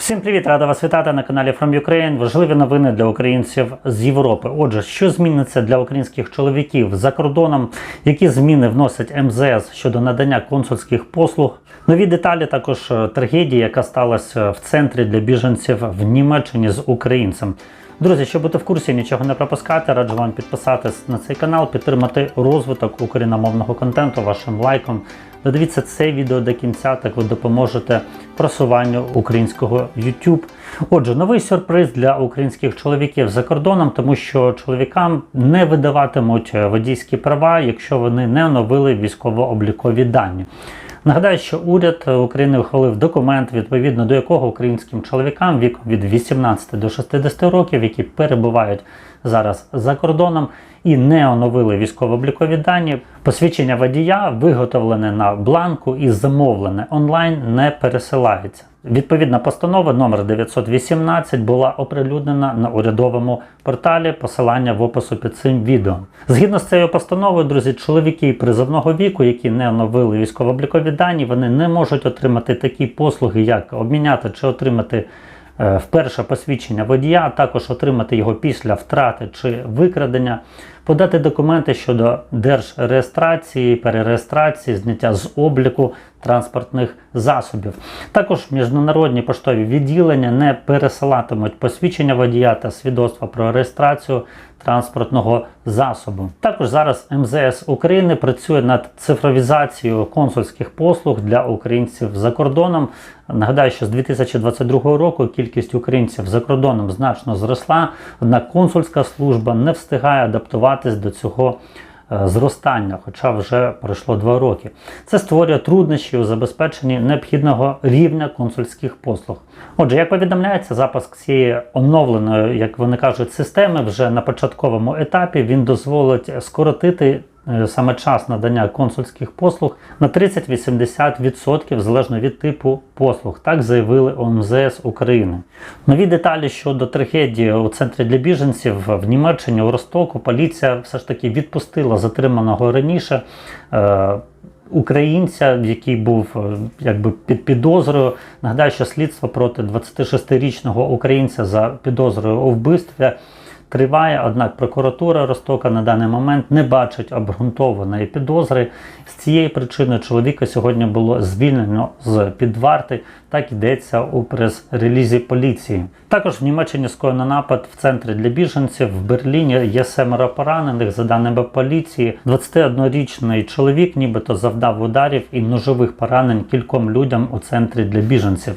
Всім привіт, рада вас вітати на каналі From Ukraine. Важливі новини для українців з Європи. Отже, що зміниться для українських чоловіків за кордоном? Які зміни вносить МЗС щодо надання консульських послуг? Нові деталі також е, трагедії, яка сталася в центрі для біженців в Німеччині з українцем. Друзі, щоб бути в курсі, нічого не пропускати, раджу вам підписатись на цей канал, підтримати розвиток україномовного контенту вашим лайком. Додивіться це відео до кінця, так ви допоможете просуванню українського YouTube. Отже, новий сюрприз для українських чоловіків за кордоном, тому що чоловікам не видаватимуть водійські права, якщо вони не оновили військово-облікові дані. Нагадаю, що уряд України ухвалив документ, відповідно до якого українським чоловікам віком від 18 до 60 років, які перебувають зараз за кордоном і не оновили військово-облікові дані, посвідчення водія, виготовлене на бланку і замовлене онлайн, не пересилається. Відповідна постанова номер 918 була оприлюднена на урядовому порталі. Посилання в опису під цим відео. Згідно з цією постановою, друзі, чоловіки призовного віку, які не оновили військово-облікові дані, вони не можуть отримати такі послуги, як обміняти чи отримати. е, Вперше посвідчення водія, а також отримати його після втрати чи викрадення, подати документи щодо держреєстрації, перереєстрації, зняття з обліку транспортних засобів. Також міжнародні поштові відділення не пересилатимуть посвідчення водія та свідоцтва про реєстрацію транспортного засобу. Також зараз МЗС України працює над цифровізацією консульських послуг для українців за кордоном. Нагадаю, що з 2022 року кількість українців за кордоном значно зросла, однак консульська служба не встигає адаптуватись до цього е, зростання, хоча вже пройшло два роки. Це створює труднощі у забезпеченні необхідного рівня консульських послуг. Отже, як повідомляється, запуск цієї оновленої, як вони кажуть, системи вже на початковому етапі він дозволить скоротити. Е, Саме час надання консульських послуг на 30-80% залежно від типу послуг, так заявили у МЗС України. Нові деталі щодо трагедії у центрі для біженців в Німеччині у Ростоку поліція все ж таки відпустила затриманого раніше. Е, Українця, який був е, якби під підозрою, нагадаю, що слідство проти 26-річного українця за підозрою у вбивстві триває. Однак прокуратура Ростока на даний момент не бачить обґрунтованої підозри. З цієї причини чоловіка сьогодні було звільнено з під варти. Так йдеться у прес-релізі поліції. Також в Німеччині скоєно напад в центрі для біженців в Берліні є семеро поранених. За даними поліції, 21-річний чоловік, нібито завдав ударів і ножових поранень кільком людям у центрі для біженців.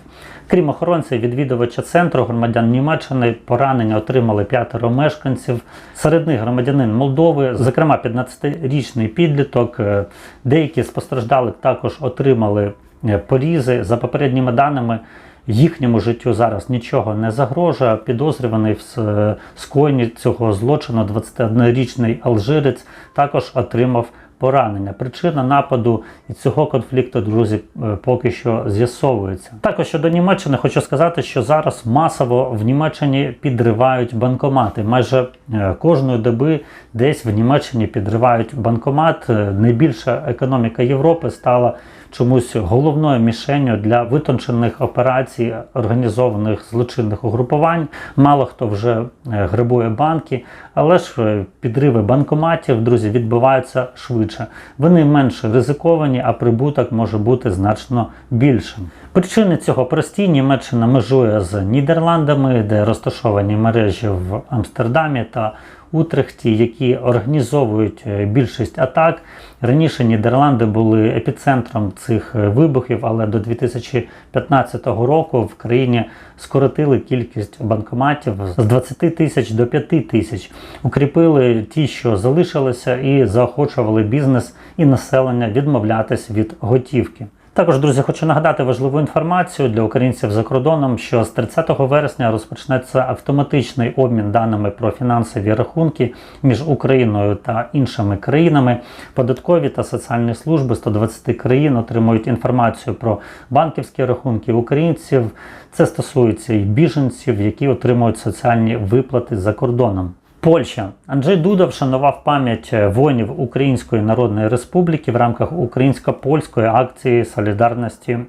Крім охоронців, відвідувача центру громадян Німеччини поранення отримали п'ятеро мешканців. Серед них громадянин Молдови, зокрема 15-річний підліток. Е, Деякі з постраждалих також отримали е, порізи. За попередніми даними, їхньому життю зараз нічого не загрожує. Підозрюваний в с- скоєнні цього злочину 21-річний алжирець також отримав поранення. Причина нападу і цього конфлікту, друзі, е, поки що з'ясовується. Також щодо Німеччини, хочу сказати, що зараз масово в Німеччині підривають банкомати. Майже е, кожної доби десь в Німеччині підривають банкомат. Е, Найбільша економіка Європи стала чомусь головною мішенню для витончених операцій організованих злочинних угрупувань. Мало хто вже грибує грабує банки, але ж е, підриви банкоматів, друзі, відбуваються швидше. Вони менш ризиковані, а прибуток може бути значно більшим. Причини цього прості. Німеччина межує з Нідерландами, де розташовані мережі в Амстердамі та Утрехті, які організовують е, більшість атак. Раніше Нідерланди були епіцентром цих е, вибухів, але до 2015 року в країні скоротили кількість банкоматів з 20 тисяч до 5 тисяч, укріпили ті, що залишилися, і заохочували бізнес і населення відмовлятись від готівки. Також, друзі, хочу нагадати важливу інформацію для українців за кордоном, що з 30 вересня розпочнеться автоматичний обмін даними про фінансові рахунки між Україною та іншими країнами. Податкові та соціальні служби 120 країн отримують інформацію про банківські рахунки українців. Це стосується і біженців, які отримують соціальні виплати за кордоном. Польща Анджей Дуда вшанував пам'ять воїнів Української Народної Республіки в рамках українсько-польської акції солідарності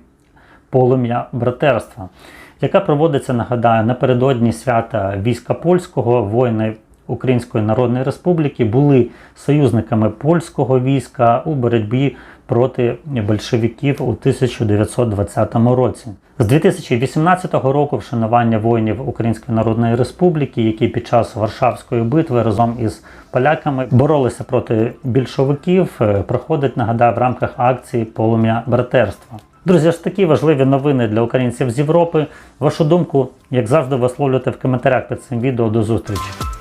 полум'я братерства. яка проводиться, нагадаю, напередодні свята війська польського воїни Української Народної Республіки були союзниками польського війська у боротьбі проти большевиків у 1920 році. З 2018 року вшанування воїнів Української Народної Республіки, які під час Варшавської битви разом із поляками боролися проти більшовиків, е, проходить, нагадаю, в рамках акції Полум'я братерства. Друзі, ось такі важливі новини для українців з Європи. Вашу думку, як завжди, висловлюйте в коментарях під цим відео. До зустрічі!